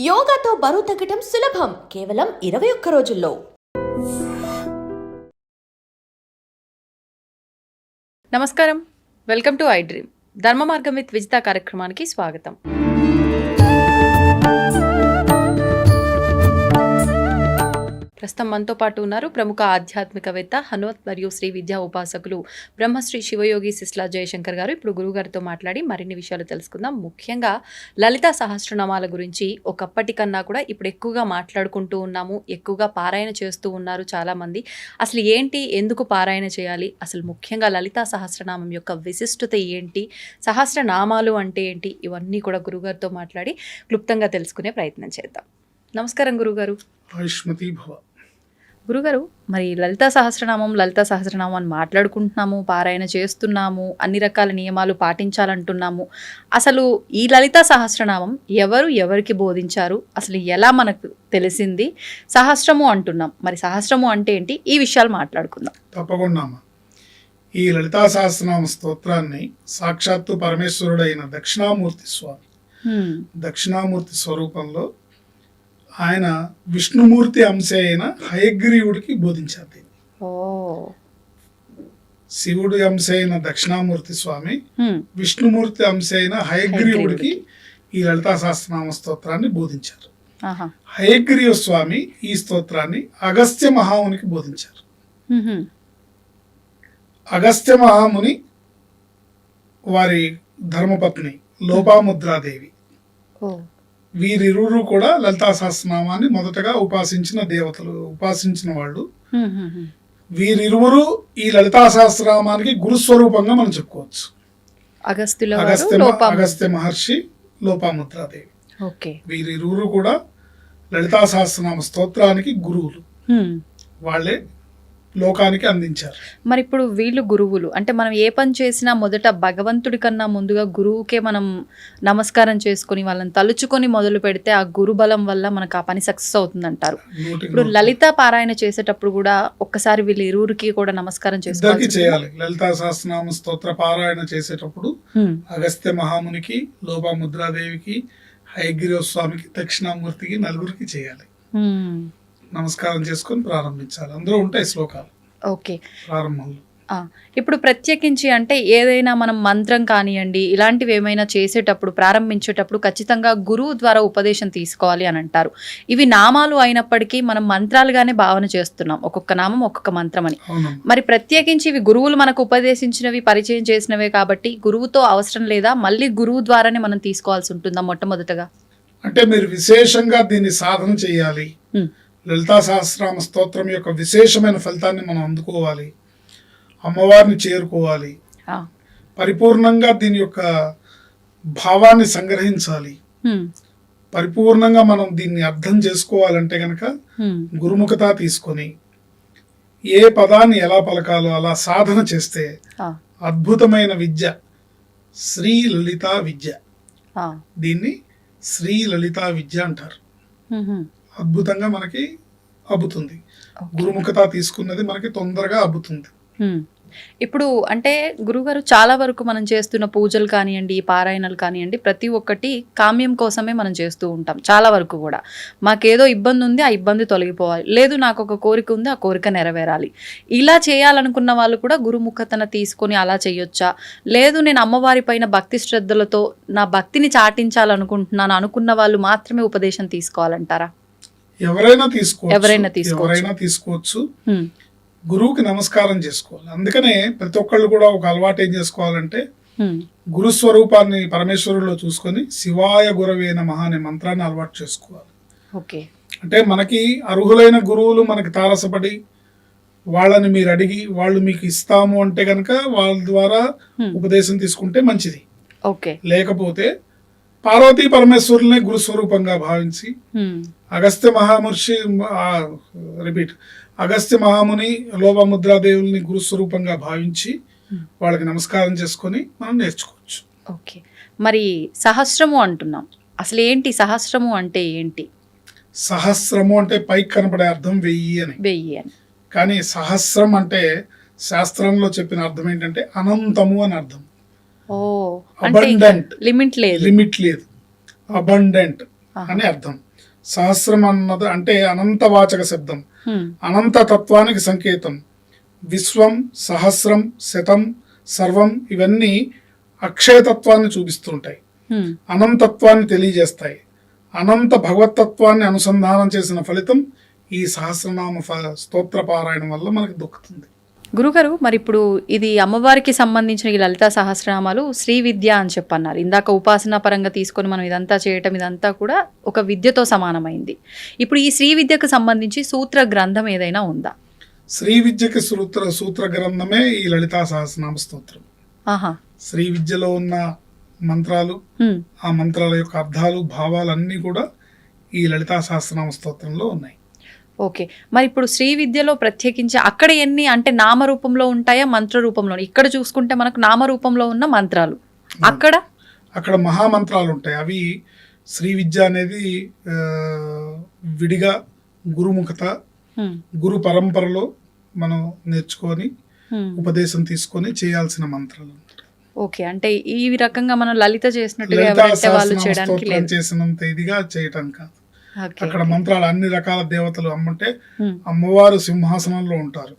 యోగాతో బరువు తగ్గటం సులభం. కేవలం ఇరవై ఒక్క రోజుల్లో. నమస్కారం. Welcome to I dream. ధర్మ మార్గం విత్ విజిత కార్యక్రమానికి స్వాగతం. ప్రస్తుతం మనతో పాటు ఉన్నారు ప్రముఖ ఆధ్యాత్మికవేత్త హనుమత్ మరియు శ్రీ విద్యా ఉపాసకులు బ్రహ్మశ్రీ శివయోగి సిస్లా జయశంకర్ గారు ఇప్పుడు గురుగారితో మాట్లాడి మరిన్ని విషయాలు తెలుసుకుందాం. ముఖ్యంగా లలిత సహస్రనామాల గురించి ఒకప్పటి కన్నా కూడా ఇప్పుడు ఎక్కువగా మాట్లాడుకుంటూ ఉన్నాము ఎక్కువగా పారాయణ చేస్తూ ఉన్నారు చాలామంది. అసలు ఏంటి ఎందుకు పారాయణ చేయాలి? అసలు ముఖ్యంగా లలితా సహస్రనామం యొక్క విశిష్టత ఏంటి? సహస్రనామాలు అంటే ఏంటి? ఇవన్నీ కూడా గురుగారితో మాట్లాడి క్లుప్తంగా తెలుసుకునే ప్రయత్నం చేద్దాం. నమస్కారం గురుగారు ఆయుష్మతి భవ గురుగారు మరి లలితా సహస్రనామం లలితా సహస్రనామం అని మాట్లాడుకుంటున్నాము పారాయణ చేస్తున్నాము అన్ని రకాల నియమాలు పాటించాలంటున్నాము. అసలు ఈ లలితా సహస్రనామం ఎవరు ఎవరికి బోధించారు? అసలు ఎలా మనకు తెలిసింది? సహస్రము అంటున్నాం. మరి సహస్రము అంటే ఏంటి? ఈ విషయాలు మాట్లాడుకుందాం. తప్పకుండా. ఈ లలితా సహస్రనామ స్తోత్రాన్ని సాక్షాత్తు పరమేశ్వరుడైన దక్షిణామూర్తి స్వామి. దక్షిణామూర్తి స్వరూపంలో ఆయన విష్ణుమూర్తి అంశ అయిన హయగ్రీవుడికి బోధించారు. దీన్ని శివుడి అంశ అయిన దక్షిణామూర్తి స్వామి. విష్ణుమూర్తి అంశ అయిన హయగ్రీవుడికి ఈ లలితా సహస్రనామ స్తోత్రాన్ని బోధించారు. హయగ్రీవ స్వామి ఈ స్తోత్రాన్ని అగస్త్య మహామునికి బోధించారు. అగస్త్య మహాముని వారి ధర్మపత్ని లోపాముద్రాదేవి. వీరిరువురు కూడా లలితా సహస్రనామాన్ని మొదటగా ఉపాసించిన దేవతలు ఉపాసించిన వాళ్ళు. వీరిరువురు ఈ లలితా సహస్రనామానికి గురుస్వరూపంగా మనం చెప్పుకోవచ్చు. అగస్త్య మహర్షి లోపాముద్రాదేవి. వీరిరువురు కూడా లలితా సహస్రనామ స్తోత్రానికి గురువులు. వాళ్ళే లోకానికి అందించారు. మరి ఇప్పుడు వీళ్ళు గురువులు అంటే మనం ఏ పని చేసినా మొదట భగవంతుడి కన్నా ముందుగా గురువుకే మనం నమస్కారం చేసుకొని వాళ్ళని తలుచుకొని మొదలు పెడితే ఆ గురు బలం వల్ల మనకు ఆ పని సక్సెస్ అవుతుందంటారు. నూటికి ఇప్పుడు. లలిత పారాయణ చేసేటప్పుడు కూడా ఒక్కసారి వీళ్ళు ఇరువురికి కూడా నమస్కారం చేసుకోవాలి చేయాలి. లలితా సహస్రనామ స్తోత్ర పారాయణ చేసేటప్పుడు అగస్త్య మహామునికి లోపాముద్రాదేవికి హయగ్రీవ స్వామికి దక్షిణామూర్తికి నలుగురికి చేయాలి. నమస్కారం చేసుకొని ప్రారంభించాలి. అందులో ఉంటాయి శ్లోకాలు. ఓకే. ప్రారంభంలో. ఇప్పుడు ప్రత్యేకించి అంటే ఏదైనా మనం మంత్రం కానివ్వండి ఇలాంటివి ఏమైనా చేసేటప్పుడు ప్రారంభించేటప్పుడు ఖచ్చితంగా గురువు ద్వారా ఉపదేశం తీసుకోవాలి అని అంటారు. ఇవి నామాలు అయినప్పటికీ మనం మంత్రాలుగానే భావన చేస్తున్నాం. ఒక్కొక్క నామం ఒక్కొక్క మంత్రం అని. మరి ప్రత్యేకించి ఇవి గురువులు మనకు ఉపదేశించినవి పరిచయం చేసినవే కాబట్టి గురువుతో అవసరం లేదా మళ్ళీ గురువు ద్వారానే మనం తీసుకోవాల్సి ఉంటుందా మొట్టమొదటగా? అంటే మీరు విశేషంగా దీన్ని సాధన చేయాలి. లలితా సహస్రనామ స్తోత్రం యొక్క విశేషమైన ఫలితాన్ని మనం అందుకోవాలి. అమ్మవారిని చేరుకోవాలి. పరిపూర్ణంగా దీని యొక్క భావాన్ని సంగ్రహించాలి. పరిపూర్ణంగా మనం దీన్ని అర్థం చేసుకోవాలంటే గనక గురుముఖత తీసుకొని ఏ పదాన్ని ఎలా పలకాలో అలా సాధన చేస్తే అద్భుతమైన విద్య శ్రీ లలిత విద్య. దీన్ని శ్రీ లలిత విద్య అంటారు. అద్భుతంగా మనకి అబ్బుతుంది. గురుముఖత తీసుకున్నది మనకి తొందరగా అబ్బుతుంది. ఇప్పుడు అంటే గురుగారు చాలా వరకు మనం చేస్తున్న పూజలు కానివ్వండి పారాయణలు కానివ్వండి ప్రతి ఒక్కటి కామ్యం కోసమే మనం చేస్తూ ఉంటాం. చాలా వరకు కూడా. మాకేదో ఇబ్బంది ఉంది ఆ ఇబ్బంది తొలగిపోవాలి. లేదు నాకు ఒక కోరిక ఉంది ఆ కోరిక నెరవేరాలి. ఇలా చేయాలనుకున్న వాళ్ళు కూడా గురుముఖతన తీసుకొని అలా చేయొచ్చా? లేదు నేను అమ్మవారి పైన భక్తి శ్రద్ధలతో నా భక్తిని చాటించాలనుకుంటున్నాను అనుకున్న వాళ్ళు మాత్రమే ఉపదేశం తీసుకోవాలంటారా? ఎవరైనా తీసుకోవచ్చు ఎవరైనా తీసుకోవచ్చు. ఎవరైనా తీసుకోవచ్చు. గురువుకి నమస్కారం చేసుకోవాలి అందుకనే ప్రతి ఒక్కళ్ళు కూడా ఒక అలవాటు ఏం చేసుకోవాలంటే. గురు స్వరూపాన్ని పరమేశ్వరులో చూసుకొని శివాయ గురవే నమః అనే మంత్రాన్ని అలవాటు చేసుకోవాలి ఓకే అంటే మనకి అర్హులైన గురువులు మనకి తారసపడి వాళ్ళని మీరు అడిగి వాళ్ళు మీకు ఇస్తాము అంటే కనుక వాళ్ళ ద్వారా. ఉపదేశం తీసుకుంటే మంచిది ఓకే లేకపోతే పార్వతీ పరమేశ్వరులనే గురు స్వరూపంగా భావించి. అగస్త్య మహామహర్షి రిపీట్ అగస్త్య మహాముని లోపముద్రాదేవుల్ని గురు స్వరూపంగా భావించి. వాళ్ళకి నమస్కారం చేసుకొని మనం నేర్చుకోవచ్చు. ఓకే. మరి సహస్రము అంటున్నాం. అసలు ఏంటి సహస్రము అంటే ఏంటి? సహస్రము అంటే పైకి కనపడే అర్థం వెయ్యి అని. వెయ్యి అని. కానీ సహస్రం అంటే శాస్త్రంలో చెప్పిన అర్థం ఏంటంటే అనంతము అని అర్థం. Abundant. లిమిట్ లేదు లిమిట్ లేదు అబండెంట్. అని అర్థం సహస్రం అన్నది అంటే అనంతవాచక శబ్దం హ్మ్. అనంత తత్వానికి సంకేతం విశ్వం సహస్రం శతం సర్వం ఇవన్నీ అక్షయతత్వాన్ని చూపిస్తుంటాయి. అనంతత్వాన్ని తెలియజేస్తాయి అనంత భగవతత్వాన్ని అనుసంధానం చేసిన ఫలితం ఈ సహస్రనామ స్తోత్ర పారాయణం వల్ల మనకు దొక్కుతుంది గురుగారు మరి ఇప్పుడు ఇది అమ్మవారికి సంబంధించిన ఈ లలితా సహస్రనామాలు శ్రీ విద్య అని చెప్పన్నారు. ఇందాక ఉపాసన పరంగా తీసుకొని మనం ఇదంతా చేయటం ఇదంతా కూడా ఒక విద్యతో సమానమైంది. ఇప్పుడు ఈ శ్రీ విద్యకు సంబంధించి సూత్ర గ్రంథం ఏదైనా ఉందా? శ్రీ విద్యకి సూత్ర సూత్ర గ్రంథమే ఈ లలితా సహస్రనామ స్తోత్రం. ఆహా. శ్రీ విద్యలో ఉన్న మంత్రాలు. ఆ మంత్రాల యొక్క అర్థాలు భావాలు అన్నీ కూడా ఈ లలితా సహస్రనామ స్తోత్రంలో ఉన్నాయి. ఓకే. మరి ఇప్పుడు శ్రీ విద్యలో ప్రత్యేకించి అక్కడ ఎన్ని అంటే నామ రూపంలో ఉంటాయా మంత్ర రూపంలో ఇక్కడ చూసుకుంటే మనకు నామ రూపంలో ఉన్న మంత్రాలు. అక్కడ? అక్కడ మహామంత్రాలు ఉంటాయి. అవి శ్రీ విద్య అనేది విడిగా గురుముఖత. గురు పరంపరలో మనం నేర్చుకొని. ఉపదేశం తీసుకొని చేయాల్సిన మంత్రాలు. ఓకే. అంటే ఈ రకంగా మనం లలిత చేసినట్టుగా ఎవరైతే వాళ్ళు చేయడానికి చేసినంత ఇదిగా చేయటం కాదు. అక్కడ మంత్రాలు అన్ని రకాల దేవతలు అమ్మంటే. అమ్మవారు సింహాసనంలో ఉంటారు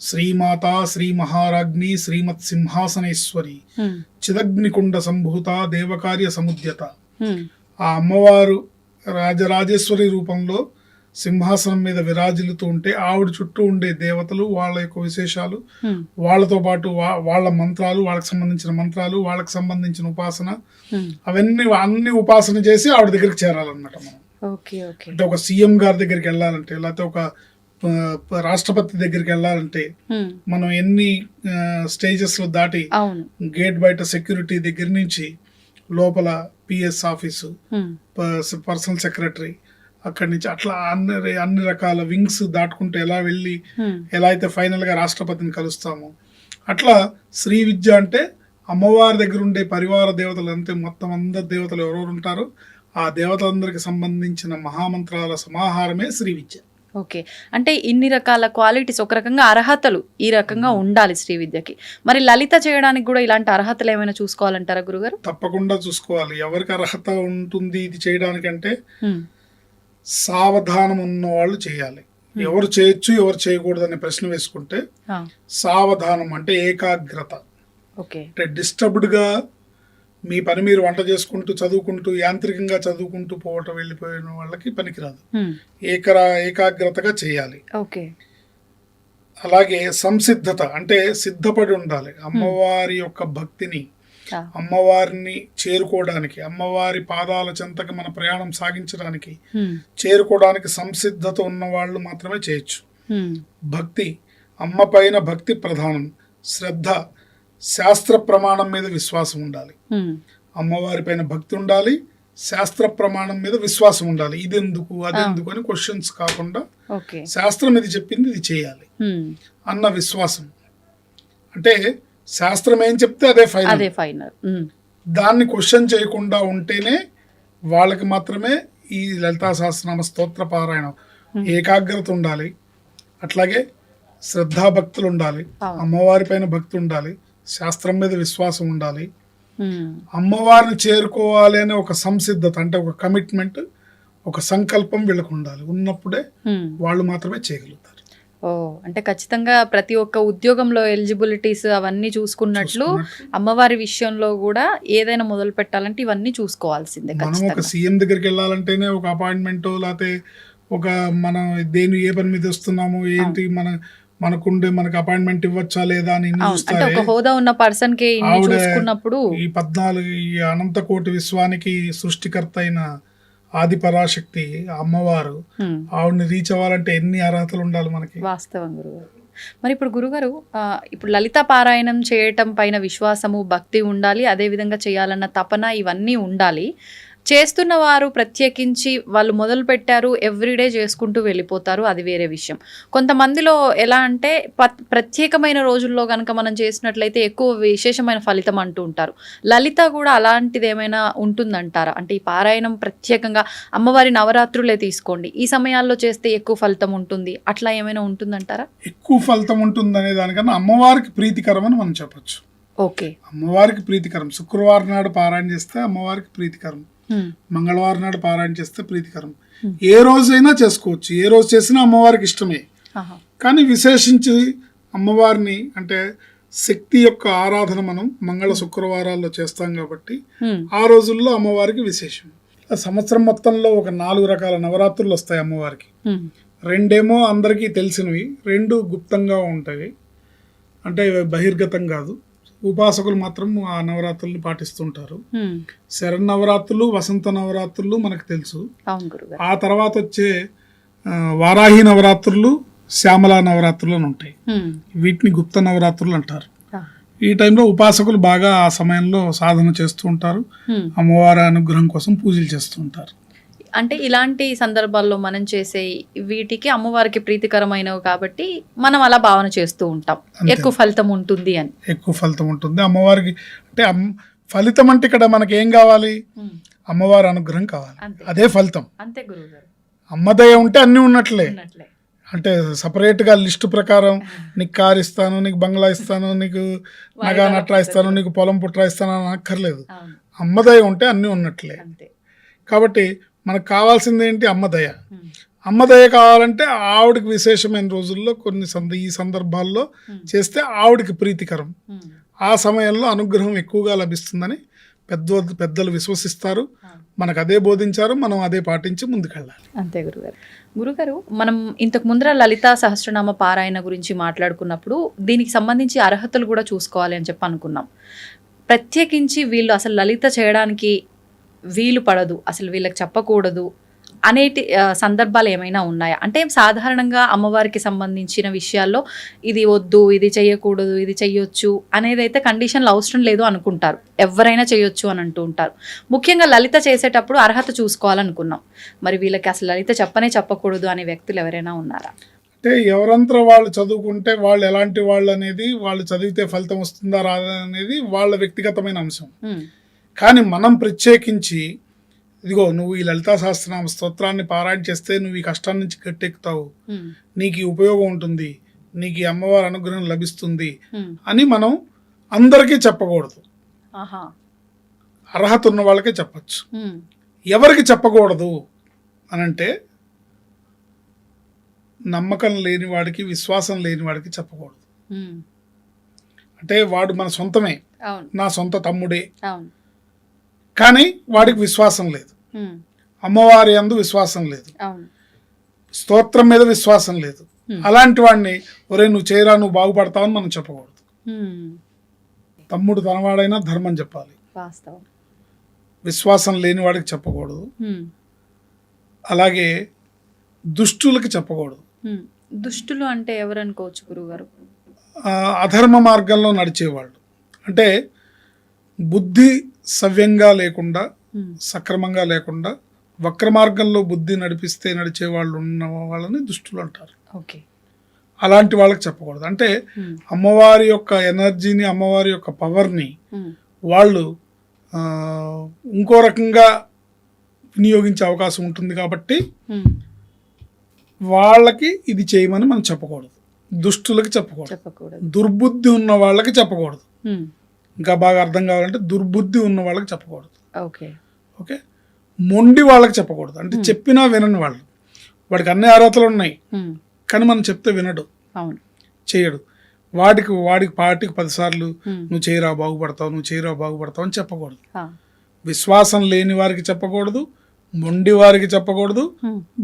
శ్రీమాత శ్రీ మహారాజ్ఞి శ్రీమత్ సింహాసనేశ్వరి. చిదగ్నికుండ సంభూత దేవకార్య సముద్యత. ఆ అమ్మవారు రాజరాజేశ్వరి రూపంలో సింహాసనం మీద విరాజిల్లుతూ ఉంటే ఆవిడ చుట్టూ ఉండే దేవతలు వాళ్ళ యొక్క విశేషాలు. వాళ్ళతో పాటు వా- వాళ్ళ మంత్రాలు వాళ్ళకి సంబంధించిన మంత్రాలు వాళ్ళకి సంబంధించిన ఉపాసన. అవన్నీ అన్ని ఉపాసన చేసి ఆవిడ దగ్గరికి చేరాలన్నమాట మనం అంటే ఒక సీఎం గారి దగ్గరికి వెళ్ళాలంటే లేకపోతే ఒక రాష్ట్రపతి దగ్గరికి వెళ్ళాలంటే. మనం ఎన్ని స్టేజెస్లో దాటి గేట్ బయట సెక్యూరిటీ దగ్గర నుంచి లోపల పిఎస్ ఆఫీసు. పర్సనల్ సెక్రటరీ అక్కడి నుంచి అట్లా అన్ని అన్ని రకాల వింగ్స్ దాటుకుంటూ ఎలా వెళ్ళి. ఎలా అయితే ఫైనల్గా రాష్ట్రపతిని కలుస్తామో అట్లా శ్రీ విద్య అంటే అమ్మవారి దగ్గర ఉండే పరివార దేవతలు అంతే మొత్తం అందరు దేవతలు ఎవరెవరు ఉంటారో ఆ దేవతలందరికి సంబంధించిన మహామంత్రాల సమాహారమే శ్రీ విద్య ఓకే. అంటే ఇన్ని రకాల క్వాలిటీస్ ఒక రకంగా అర్హతలు ఈ రకంగా ఉండాలి శ్రీ విద్యకి మరి లలిత చేయడానికి కూడా ఇలాంటి అర్హతలు ఏమైనా చూసుకోవాలంటారా గురుగారు? తప్పకుండా చూసుకోవాలి. ఎవరికి అర్హత ఉంటుంది ఇది చేయడానికంటే. సావధానం ఉన్న వాళ్ళు చేయాలి ఎవరు చేయొచ్చు ఎవరు చేయకూడదు అనే ప్రశ్న వేసుకుంటే సావధానం అంటే ఏకాగ్రత. ఓకే. అంటే డిస్టర్బ్డ్గా మీ పని మీరు వంట చేసుకుంటూ చదువుకుంటూ యాంత్రికంగా చదువుకుంటూ పోవటం వెళ్ళిపోయిన వాళ్ళకి పనికిరాదు. ఏకరా ఏకాగ్రతగా చేయాలి. ఓకే. అలాగే సంసిద్ధత అంటే సిద్ధపడి ఉండాలి. అమ్మవారి యొక్క భక్తిని అమ్మవారిని చేరుకోవడానికి అమ్మవారి పాదాల చెంతకి మన ప్రయాణం సాగించడానికి. చేరుకోవడానికి సంసిద్ధత ఉన్న వాళ్ళు మాత్రమే చేయొచ్చు. భక్తి అమ్మ పైన భక్తి ప్రధానం. శ్రద్ధ శాస్త్ర ప్రమాణం మీద విశ్వాసం ఉండాలి. అమ్మవారి పైన భక్తి ఉండాలి శాస్త్ర ప్రమాణం మీద విశ్వాసం ఉండాలి. ఇది ఎందుకు అది ఎందుకు అని క్వశ్చన్స్ కాకుండా శాస్త్రం ఇది చెప్పింది ఇది చేయాలి. అన్న విశ్వాసం. అంటే శాస్త్రం ఏం చెప్తే అదే ఫైనల్. దాన్ని క్వశ్చన్ చేయకుండా ఉంటేనే వాళ్ళకి మాత్రమే ఈ లలితా సహస్రనామ స్తోత్ర పారాయణం ఏకాగ్రత ఉండాలి. అట్లాగే శ్రద్ధాభక్తులు ఉండాలి. అమ్మవారి పైన భక్తి ఉండాలి. శాస్త్రం మీద విశ్వాసం ఉండాలి. అమ్మవారిని చేరుకోవాలి అనే ఒక సంసిద్ధత అంటే ఒక కమిట్మెంట్ ఒక సంకల్పం వీళ్ళకు ఉండాలి ఉన్నప్పుడే. వాళ్ళు మాత్రమే చేయగలుగుతారు ఓ అంటే ఖచ్చితంగా ప్రతి ఒక్క ఉద్యోగంలో ఎలిజిబిలిటీస్ అవన్నీ చూసుకున్నట్లు. అమ్మవారి విషయంలో కూడా ఏదైనా మొదలు పెట్టాలంటే ఇవన్నీ చూసుకోవాల్సిందే మనం ఒక సీఎం దగ్గరికి వెళ్ళాలంటేనే ఒక అపాయింట్మెంట్ లేకపోతే ఒక మనం దేని ఏ పని మీద వస్తున్నాము ఏంటి మన మనకుండే మనకు అపాయింట్మెంట్ ఇవ్వచ్చా లేదా అని అంటే ఒక హోదా ఉన్న పర్సన్కి చూసుకున్నప్పుడు ఈ పద్నాలుగు ఈ అనంత కోటి విశ్వానికి సృష్టికర్త అయిన ఆది పరాశక్తి అమ్మవారు. ఆవిడని రీచ్ అవ్వాలంటే ఎన్ని అర్హతలు ఉండాలి మనకి? వాస్తవం గురుగారు. మరి ఇప్పుడు గురుగారు ఇప్పుడు లలిత పారాయణం చేయటం పైన విశ్వాసము భక్తి ఉండాలి అదే విధంగా చేయాలన్న తపన ఇవన్నీ ఉండాలి. చేస్తున్న వారు ప్రత్యేకించి వాళ్ళు మొదలు పెట్టారు ఎవ్రీడే చేసుకుంటూ వెళ్ళిపోతారు. అది వేరే విషయం. కొంతమందిలో ఎలా అంటే ప్రత్యేకమైన రోజుల్లో కనుక మనం చేసినట్లయితే ఎక్కువ విశేషమైన ఫలితం అంటూ ఉంటారు. లలిత కూడా అలాంటిది ఏమైనా ఉంటుందంటారా? అంటే ఈ పారాయణం ప్రత్యేకంగా అమ్మవారి నవరాత్రులే తీసుకోండి. ఈ సమయాల్లో చేస్తే ఎక్కువ ఫలితం ఉంటుంది. అట్లా ఏమైనా ఉంటుందంటారా? ఎక్కువ ఫలితం ఉంటుంది అనే దానికన్నా అమ్మవారికి ప్రీతికరం అని మనం చెప్పొచ్చు. ఓకే. అమ్మవారికి ప్రీతికరం. శుక్రవారం నాడు పారాయణ చేస్తే అమ్మవారికి ప్రీతికరం. మంగళవారం నాడు పారాయణ చేస్తే ప్రీతికరం. ఏ రోజైనా చేసుకోవచ్చు. ఏ రోజు చేసినా అమ్మవారికి ఇష్టమే. కానీ విశేషించి అమ్మవారిని అంటే శక్తి యొక్క ఆరాధన మనం మంగళ శుక్రవారాల్లో చేస్తాం కాబట్టి. ఆ రోజుల్లో అమ్మవారికి విశేషం. ఆ సంవత్సరం మొత్తంలో ఒక నాలుగు రకాల నవరాత్రులు వస్తాయి అమ్మవారికి. రెండేమో అందరికీ తెలిసినవి. రెండు గుప్తంగా ఉంటాయి. అంటే బహిర్గతం కాదు. ఉపాసకులు మాత్రం ఆ నవరాత్రుల్ని పాటిస్తుంటారు. శరన్నవరాత్రులు వసంత నవరాత్రులు మనకు తెలుసు ఆ తర్వాత వచ్చే వారాహి నవరాత్రులు శ్యామల నవరాత్రులు అని ఉంటాయి. వీటిని గుప్త నవరాత్రులు అంటారు. ఈ టైంలో ఉపాసకులు బాగా ఆ సమయంలో సాధన చేస్తూ ఉంటారు. అమ్మవారి అనుగ్రహం కోసం పూజలు చేస్తూ ఉంటారు అంటే ఇలాంటి సందర్భాల్లో మనం చేసే వీటికి అమ్మవారికి ప్రీతికరమైనవి కాబట్టి మనం అలా భావన చేస్తూ ఉంటాం. ఎక్కువ ఫలితం ఉంటుంది అని. ఎక్కువ ఫలితం ఉంటుంది. అమ్మవారికి అంటే ఫలితం అంటే ఇక్కడ మనకి ఏం కావాలి. అమ్మవారి అనుగ్రహం కావాలి. అదే ఫలితం. అంతే గురువు గారు అమ్మదయ ఉంటే అన్నీ ఉన్నట్లే. అంటే సపరేట్గా లిస్టు ప్రకారం నీకు కార్ ఇస్తాను నీకు బంగ్లా ఇస్తాను నీకు నగా నట్రా ఇస్తాను నీకు పొలం పుట్రా ఇస్తాను అని అక్కర్లేదు అమ్మదయ ఉంటే అన్నీ ఉన్నట్లే. కాబట్టి మనకు కావాల్సింది ఏంటి? అమ్మదయ. అమ్మదయ కావాలంటే ఆవిడకి విశేషమైన రోజుల్లో కొన్ని సంద ఈ సందర్భాల్లో చేస్తే ఆవిడకి ప్రీతికరం. ఆ సమయంలో అనుగ్రహం ఎక్కువగా లభిస్తుందని పెద్ద పెద్దలు విశ్వసిస్తారు. మనకు అదే బోధించారు మనం అదే పాటించి ముందుకెళ్ళాలి. అంతే గురుగారు. గురుగారు మనం ఇంతకు ముందర లలితా సహస్రనామ పారాయణ గురించి మాట్లాడుకున్నప్పుడు దీనికి సంబంధించి అర్హతలు కూడా చూసుకోవాలి అని చెప్పి అనుకున్నాం ప్రత్యేకించి వీళ్ళు అసలు లలిత చేయడానికి వీలు పడదు అసలు వీళ్ళకి చెప్పకూడదు అనేటి సందర్భాలు ఏమైనా ఉన్నాయా? అంటే సాధారణంగా అమ్మవారికి సంబంధించిన విషయాల్లో ఇది వద్దు ఇది చెయ్యకూడదు ఇది చెయ్యొచ్చు అనేది అయితే కండిషన్లు అవసరం లేదు అనుకుంటారు. ఎవరైనా చేయొచ్చు అని అంటూ ఉంటారు. ముఖ్యంగా లలిత చేసేటప్పుడు అర్హత చూసుకోవాలనుకున్నాం. మరి వీళ్ళకి అసలు లలిత చెప్పనే చెప్పకూడదు అనే వ్యక్తులు ఎవరైనా ఉన్నారా? అంటే ఎవరంతా వాళ్ళు చదువుకుంటే వాళ్ళు ఎలాంటి వాళ్ళు అనేది వాళ్ళు చదివితే ఫలితం వస్తుందా రాదా అనేది వాళ్ళ వ్యక్తిగతమైన అంశం. కానీ మనం ప్రత్యేకించి ఇదిగో నువ్వు ఈ లలితా సహస్రనామ స్తోత్రాన్ని పారాయణ చేస్తే నువ్వు ఈ కష్టాల నుంచి గట్టెక్కుతావు. నీకు ఉపయోగం ఉంటుంది. నీకు ఈ అమ్మవారి అనుగ్రహం లభిస్తుంది. అని మనం అందరికీ చెప్పకూడదు. అర్హత ఉన్న వాళ్ళకే చెప్పచ్చు. ఎవరికి చెప్పకూడదు అనంటే నమ్మకం లేని వాడికి విశ్వాసం లేని వాడికి చెప్పకూడదు. అంటే వాడు మన సొంతమే. నా సొంత తమ్ముడే. కానీ వాడికి విశ్వాసం లేదు. అమ్మవారి అందు విశ్వాసం లేదు. స్తోత్రం మీద విశ్వాసం లేదు. అలాంటి వాడిని ఒరే నువ్వు చేయరా నువ్వు బాగుపడతావని మనం చెప్పకూడదు. తమ్ముడు తనవాడైనా ధర్మం చెప్పాలి. విశ్వాసం లేని వాడికి చెప్పకూడదు. అలాగే దుష్టులకి చెప్పకూడదు. దుష్టులు అంటే ఎవరు అనుకోవచ్చు గురుగారు అధర్మ మార్గంలో నడిచేవాళ్ళు. అంటే బుద్ధి సవ్యంగా లేకుండా. సక్రమంగా లేకుండా వక్ర మార్గంలో బుద్ధి నడిపిస్తే నడిచే వాళ్ళు ఉన్న వాళ్ళని దుష్టులు అంటారు ఓకే అలాంటి వాళ్ళకి చెప్పకూడదు అంటే. అమ్మవారి యొక్క ఎనర్జీని అమ్మవారి యొక్క పవర్ని. వాళ్ళు ఇంకో రకంగా వినియోగించే అవకాశం ఉంటుంది కాబట్టి. వాళ్ళకి ఇది చేయమని మనం చెప్పకూడదు దుష్టులకి చెప్పకూడదు దుర్బుద్ధి ఉన్న వాళ్ళకి చెప్పకూడదు. ఇంకా బాగా అర్థం కావాలంటే దుర్బుద్ధి ఉన్న వాళ్ళకి చెప్పకూడదు. ఓకే. ఓకే? మొండి వాళ్ళకి చెప్పకూడదు. అంటే చెప్పినా వినని వాళ్ళు. వాడికి అన్ని అర్హతలు ఉన్నాయి. కానీ మనం చెప్తే వినడు. చేయడు. వాడికి వాడికి పార్టీకి పదిసార్లు. నువ్వు చేయరా బాగుపడతావు నువ్వు చేయరా బాగుపడతావు అని చెప్పకూడదు. విశ్వాసం లేని వారికి చెప్పకూడదు. మొండి వారికి చెప్పకూడదు.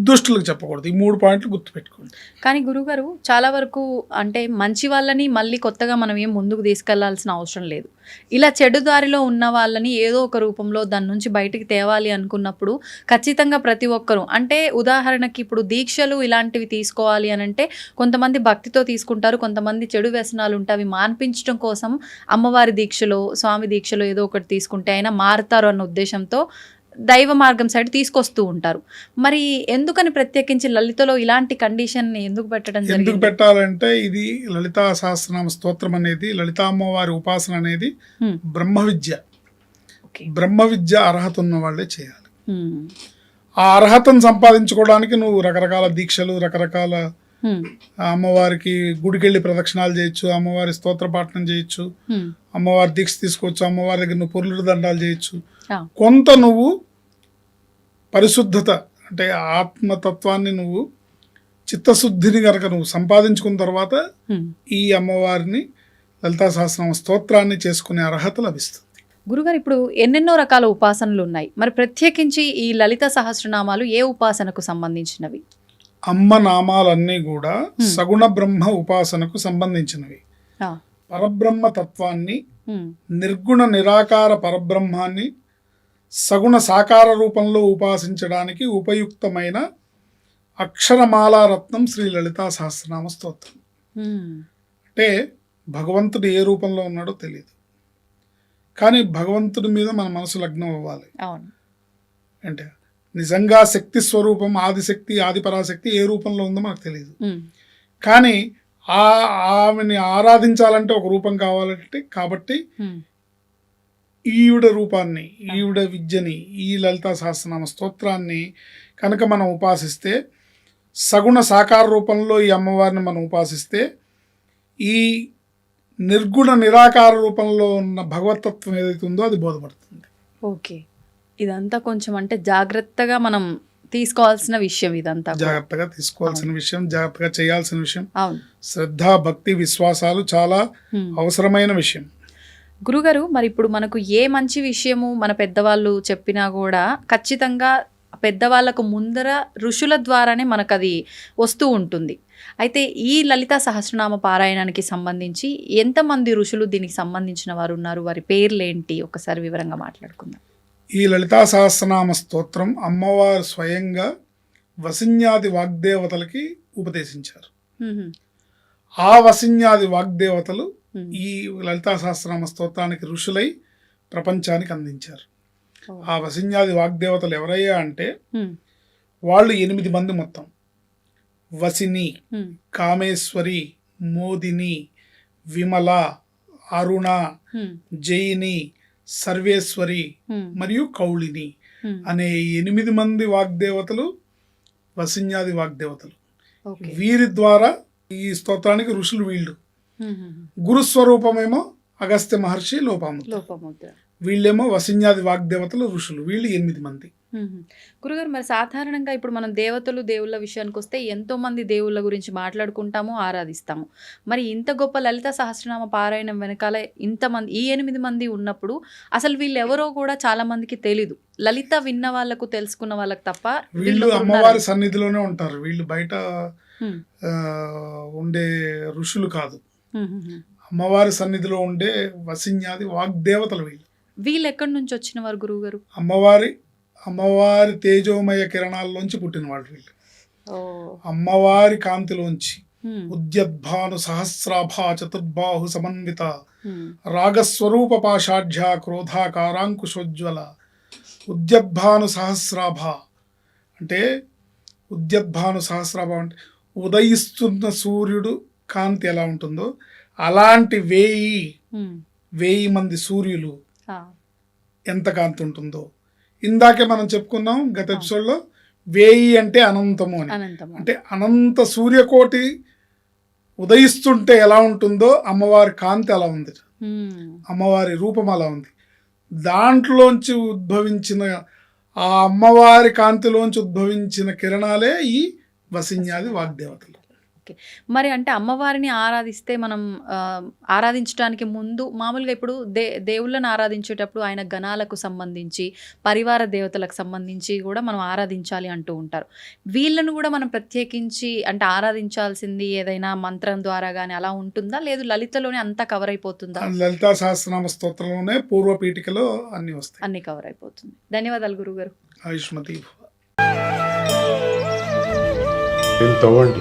దుష్టులకు చెప్పకూడదు. ఈ మూడు పాయింట్లు గుర్తుపెట్టుకోండి. కానీ గురుగారు చాలా వరకు అంటే మంచి వాళ్ళని మళ్ళీ కొత్తగా మనం ఏం ముందుకు తీసుకెళ్ళాల్సిన అవసరం లేదు. ఇలా చెడు దారిలో ఉన్న వాళ్ళని ఏదో ఒక రూపంలో దాని నుంచి బయటికి తేవాలి అనుకున్నప్పుడు ఖచ్చితంగా ప్రతి ఒక్కరూ అంటే ఉదాహరణకి ఇప్పుడు దీక్షలు ఇలాంటివి తీసుకోవాలి అని అంటే కొంతమంది భక్తితో తీసుకుంటారు కొంతమంది చెడు వ్యసనాలు ఉంటే అవి మాన్పించడం కోసం అమ్మవారి దీక్షలో స్వామి దీక్షలో ఏదో ఒకటి తీసుకుంటే అయినా మారుతారు అన్న ఉద్దేశంతో దైవ మార్గం సైడ్ తీసుకొస్తూ ఉంటారు మరి ఎందుకని ప్రత్యేకించి లలితలో ఇలాంటి కండిషన్ ఎందుకు పెట్టడం ఎందుకు పెట్టాలంటే ఇది లలితా సహస్రనామ స్తోత్రం అనేది లలితా అమ్మవారి ఉపాసన అనేది హ్మ్. బ్రహ్మ విద్య బ్రహ్మ విద్య అర్హత ఉన్న వాళ్ళే చేయాలి. ఆ అర్హతను సంపాదించుకోవడానికి నువ్వు రకరకాల దీక్షలు రకరకాల. అమ్మవారికి గుడికెళ్ళి ప్రదక్షిణాలు చేయొచ్చు అమ్మవారి స్తోత్ర పాఠనం చేయొచ్చు. అమ్మవారి దీక్ష తీసుకోవచ్చు అమ్మవారి దగ్గర నువ్వు పొర్లుడు దండాలు చేయొచ్చు. కొంత నువ్వు పరిశుద్ధత అంటే ఆత్మతత్వాన్ని నువ్వు చిత్తశుద్ధిని కనుక నువ్వు సంపాదించుకున్న తర్వాత. ఈ అమ్మవారిని లలితా సహస్రనామ స్తోత్రాన్ని చేసుకునే అర్హత లభిస్తుంది. గురుగారు ఇప్పుడు ఎన్నెన్నో రకాల ఉపాసనలు ఉన్నాయి మరి ప్రత్యేకించి ఈ లలిత సహస్రనామాలు ఏ ఉపాసనకు సంబంధించినవి? అమ్మ నామాలన్నీ కూడా సగుణ బ్రహ్మ ఉపాసనకు సంబంధించినవి. పరబ్రహ్మ తత్వాన్ని. నిర్గుణ నిరాకార పరబ్రహ్మాన్ని సగుణ సాకార రూపంలో ఉపాసించడానికి ఉపయుక్తమైన అక్షరమాలారత్నం శ్రీ లలితా సహస్రనామ స్తోత్రం. అంటే భగవంతుడు ఏ రూపంలో ఉన్నాడో తెలియదు కానీ భగవంతుడి మీద మన మనసు లగ్నం అవ్వాలి అంటే నిజంగా శక్తి స్వరూపం ఆదిశక్తి ఆదిపరాశక్తి ఏ రూపంలో ఉందో మనకు తెలియదు. కానీ ఆ ఆమెని ఆరాధించాలంటే ఒక రూపం కావాలంటే కాబట్టి. ఈవిడ రూపాన్ని ఈవిడ విద్యని ఈ లలితా సహస్రనామ స్తోత్రాన్ని కనుక మనం ఉపాసిస్తే సగుణ సాకార రూపంలో ఈ అమ్మవారిని మనం ఉపాసిస్తే ఈ నిర్గుణ నిరాకార రూపంలో ఉన్న భగవతత్వం ఏదైతే ఉందో అది బోధపడుతుంది. ఓకే. ఇదంతా కొంచెం అంటే జాగ్రత్తగా మనం తీసుకోవాల్సిన విషయం ఇదంతా. జాగ్రత్తగా తీసుకోవాల్సిన విషయం జాగ్రత్తగా చేయాల్సిన విషయం. శ్రద్ధ భక్తి విశ్వాసాలు చాలా. అవసరమైన విషయం. గురుగారు మరి ఇప్పుడు మనకు ఏ మంచి విషయము మన పెద్దవాళ్ళు చెప్పినా కూడా ఖచ్చితంగా పెద్దవాళ్ళకు ముందర ఋషుల ద్వారానే మనకు అది వస్తూ ఉంటుంది అయితే ఈ లలిత సహస్రనామ పారాయణానికి సంబంధించి ఎంతమంది ఋషులు దీనికి సంబంధించిన వారు ఉన్నారు వారి పేర్లు ఏంటి ఒకసారి వివరంగా మాట్లాడుకుందాం ఈ లలితా సహస్రనామ స్తోత్రం అమ్మవారు స్వయంగా వసిన్యాది వాగ్దేవతలకి ఉపదేశించారు. ఆ వసిన్యాది వాగ్దేవతలు. ఈ లలితా సహస్రనామ స్తోత్రానికి ఋషులై ప్రపంచానికి అందించారు. ఆ వసిన్యాది వాగ్దేవతలు ఎవరయ్యా అంటే. వాళ్ళు ఎనిమిది మంది మొత్తం వసిని. కామేశ్వరి మోదిని విమల అరుణ. జయిని సర్వేశ్వరి. మరియు కౌళిని. అనే ఎనిమిది మంది వాగ్దేవతలు వసిన్యాది వాగ్దేవతలు వీరి ద్వారా ఈ స్తోత్రానికి ఋషులు వీళ్ళు. గురుస్వరూపమేమో అగస్త్య మహర్షి లోపాముద్ర. లోపముద్ర. వీళ్ళేమో వసిన్యాది వాగ్దేవతలు ఋషులు వీళ్ళు ఎనిమిది మంది. గురుగారు మరి సాధారణంగా ఇప్పుడు మనం దేవతలు దేవుళ్ళ విషయానికి వస్తే ఎంతో మంది దేవుళ్ళ గురించి మాట్లాడుకుంటాము ఆరాధిస్తాము. మరి ఇంత గొప్ప లలిత సహస్రనామ పారాయణం వెనకాల ఇంతమంది ఈ ఎనిమిది మంది ఉన్నప్పుడు అసలు వీళ్ళు ఎవరో కూడా చాలా మందికి తెలీదు. లలిత విన్న వాళ్ళకు తెలుసుకున్న వాళ్ళకి తప్ప వీళ్ళు అమ్మవారి. సన్నిధిలోనే ఉంటారు. వీళ్ళు బయట ఉండే ఋషులు కాదు. అమ్మవారి సన్నిధిలో ఉండే వసిన్యాది వాగ్దేవతలు వీళ్ళు. వీళ్ళు ఎక్కడి నుంచి వచ్చిన వారు గురువు గారు అమ్మవారి అమ్మవారి తేజోమయ కిరణాల్లోంచి పుట్టిన వాళ్ళు వీళ్ళు. అమ్మవారి కాంతిలోంచి. ఉద్యద్భాను సహస్రాభా చతుర్బాహు సమన్విత. రాగస్వరూప పాషాఢ్య క్రోధాకారాంకుశోజ్వల ఉద్యద్భాను సహస్రాభ. అంటే ఉద్యద్భాను సహస్రాభ అంటే ఉదయిస్తున్న సూర్యుడు కాంతి ఎలా ఉంటుందో అలాంటి వేయి. వేయి మంది సూర్యులు. ఎంత కాంతి ఉంటుందో. ఇందాకే మనం చెప్పుకున్నాం గత ఎపిసోడ్లో వేయి అంటే అనంతము అని. అంటే అనంత సూర్యకోటి ఉదయిస్తుంటే ఎలా ఉంటుందో అమ్మవారి కాంతి అలా ఉంది. మ్మ్. అమ్మవారి రూపం అలా ఉంది. దాంట్లోంచి ఉద్భవించిన ఆ అమ్మవారి కాంతిలోంచి ఉద్భవించిన కిరణాలే ఈ వసిన్యాది వాగ్దేవతలు. ఓకే. మరి అంటే అమ్మవారిని ఆరాధిస్తే మనం ఆరాధించడానికి ముందు మామూలుగా ఇప్పుడు దే దేవుళ్ళని ఆరాధించేటప్పుడు ఆయన గణాలకు సంబంధించి పరివార దేవతలకు సంబంధించి కూడా మనం ఆరాధించాలి అంటూ ఉంటారు. వీళ్ళను కూడా మనం ప్రత్యేకించి అంటే ఆరాధించాల్సింది ఏదైనా మంత్రం ద్వారా కానీ అలా ఉంటుందా? లేదు లలితలోనే అంతా కవర్ అయిపోతుందా? లలితా సహస్రనామ స్తోత్రంలోనే పూర్వ పీఠికలో అన్ని వస్తాయి. అన్ని కవర్ అయిపోతుంది. ధన్యవాదాలు గురుగారు. ఆయుష్మతి. తవ్వండి.